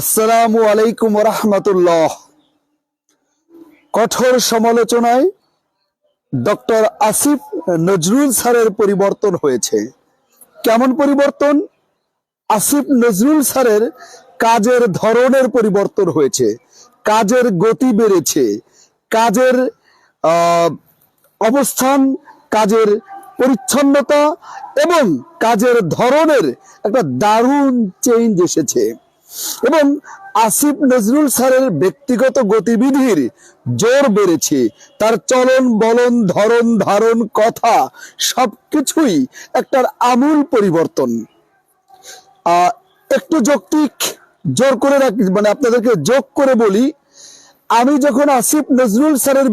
আসসালামু আলাইকুম রহমতুল্লাহ। কঠোর সমালোচনায় ডক্টর আসিফ নজরুল স্যারের পরিবর্তন হয়েছে। কেমন পরিবর্তন? আসিফ নজরুল স্যারের কাজের ধরনের পরিবর্তন হয়েছে। কাজের গতি বেড়েছে। কাজের অবস্থান, কাজের পরিচ্ছন্নতা এবং কাজের ধরনের একটা দারুণ চেঞ্জ এসেছে। এবং আসিফ নজরুল স্যারের ব্যক্তিগত গতিবিধির জোর বেড়েছে। তার চলন, বলন, ধরন, ধারণ, কথা সবকিছুই একটা আমূল পরিবর্তন। একটু যৌক্তিক জোর করে রাখি মানে আপনাদেরকে যোগ করে বলি, আমি যখন আসিফ নজরুল স্যারের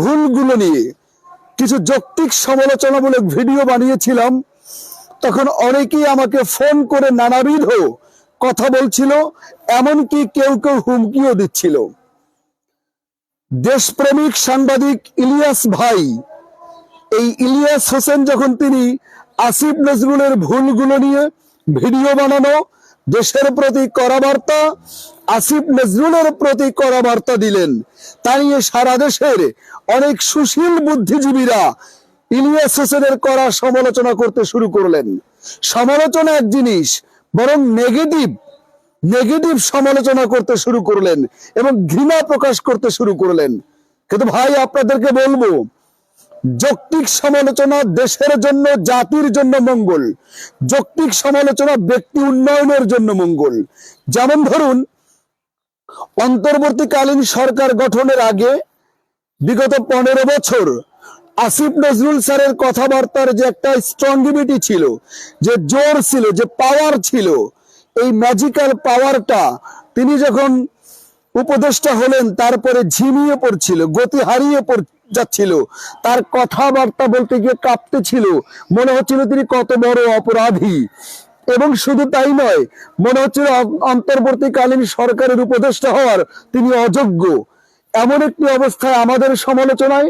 ভুলগুলো নিয়ে কিছু যৌক্তিক সমালোচনামূলক ভিডিও বানিয়েছিলাম, তখন অনেকেই আমাকে ফোন করে নানাবিধ কথা বলছিল, এমনকি কেউ কেউ হুমকিও দিচ্ছিল। দেশপ্রেমিক সাংবাদিক ইলিয়াস ভাই, এই ইলিয়াস হোসেন যখন তিনি আসিফ নজরুলের ভুলগুলো নিয়ে ভিডিও বানানো, দেশের প্রতি করা বার্তা, আসিফ নজরুলের প্রতি করা বার্তা দিলেন, তা নিয়ে সারা দেশের অনেক সুশীল বুদ্ধিজীবীরা ইলিয়াস হোসেনের করা সমালোচনা করতে শুরু করলেন। সমালোচনা এক জিনিস, বরং নেগেটিভ নেগেটিভ সমালোচনা করতে শুরু করলেন এবং ঘৃণা প্রকাশ করতে শুরু করলেন। কিন্তু ভাই, আপনাদেরকে বলব, যৌক্তিক সমালোচনা দেশের জন্য, জাতির জন্য মঙ্গল। যৌক্তিক সমালোচনা ব্যক্তি উন্নয়নের জন্য মঙ্গল। যেমন ধরুন, অন্তর্বর্তীকালীন সরকার গঠনের আগে বিগত পনেরো বছর আসিফ নজরুল স্যারের কথাবার্তার যে একটা স্ট্রংগিভিটি ছিল, যে জোর ছিল, যে পাওয়ার ছিল এই ম্যাজিক্যাল পাওয়ারটা তিনি যখন উপদেষ্টা হলেন, তারপরে ঝিমিয়ে পড়ছিল, গতি হারিয়ে যাচ্ছিল, তার কথাবার্তা বলতে গিয়ে কাঁপতে ছিল। মনে হচ্ছিল তিনি কত বড় অপরাধী। এবং শুধু তাই নয়, মনে হচ্ছিল অন্তর্বর্তীকালীন সরকারের উপদেষ্টা হওয়ার তিনি অযোগ্য। এমন একটি অবস্থায় আমাদের সমালোচনায়,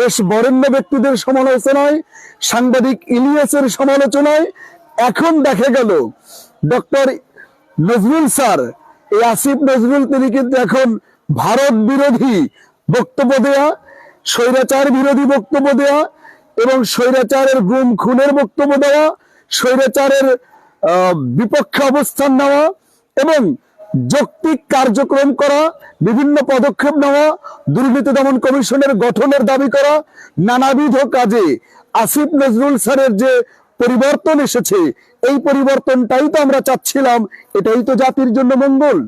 দেশ বরেণ্য ব্যক্তিদের সমালোচনায়, সাংবাদিক ইলিয়াসের সমালোচনায় এখন দেখা গেল, ডক্টর নজরুল স্যার এই আসিফ নজরুল, তিনি কিন্তু এখন ভারত বিরোধী বক্তব্য দেয়া, স্বৈরাচার বিরোধী বক্তব্য দেয়া এবং স্বৈরাচারের গুম খুনের বক্তব্য দেওয়া স্বৈরাচারের বিপক্ষে অবস্থান নেওয়া এবং যৌক্তিক কার্যক্রম করা, বিভিন্ন পদক্ষেপ নেওয়া, দুর্নীতি দমন কমিশনের গঠনের দাবি করা, নানাবিধ কাজে আসিফ নজরুল স্যারের যে পরিবর্তন এসেছে। এই পরিবর্তনটাই তো আমরা চাচ্ছিলাম, এটাই তো জাতির জন্য মঙ্গল।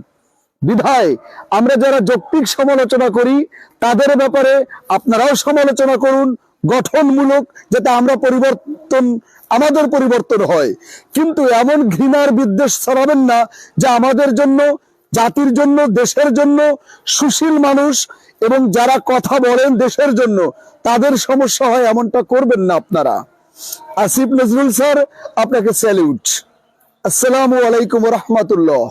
বিধায় আমরা যারা যৌক্তিক সমালোচনা করি, তাদের ব্যাপারে আপনারাও সমালোচনা করুন, গঠনমূলক, যাতে আমরা পরিবর্তন, আমাদের পরিবর্তন হয়। কিন্তু এমন ঘৃণার বিদ্বেষ ছড়াবেন না যে আমাদের জন্য, জাতির জন্য, দেশের জন্য সুশীল মানুষ এবং যারা কথা বলেন দেশের জন্য, তাদের সমস্যা হয় এমনটা করবেন না আপনারা। আসিফ নজরুল স্যার আপনাকে স্যালিউট আসসালামু আলাইকুম রহমতুল্লাহ